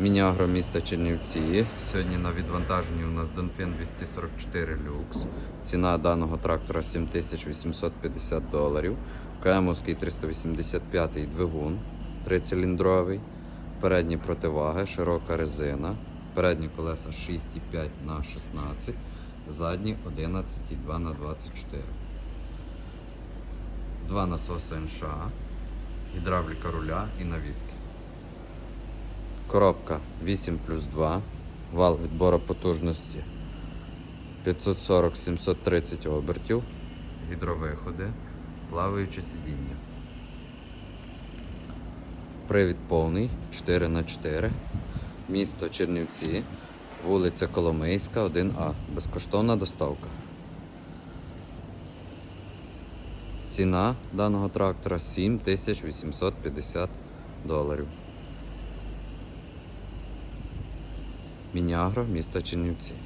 Мінягро міста Чернівці. Сьогодні на відвантаженні у нас Донфен 244 люкс. Ціна даного трактора 7850 доларів. КМовський 385 двигун, трициліндровий. Передні противаги, широка резина. Передні колеса 6,5 на 16, задні 11,2 на 24. Два насоси НШ, гідравліка руля і навіски. Коробка 8 плюс 2, вал відбору потужності 540-730 обертів, гідровиходи, плаваюче сидіння. Привід повний 4 на 4 місто Чернівці, вулиця Коломийська, 1А. Безкоштовна доставка. Ціна даного трактора 7850 доларів. Мінягро, місто Чернівці.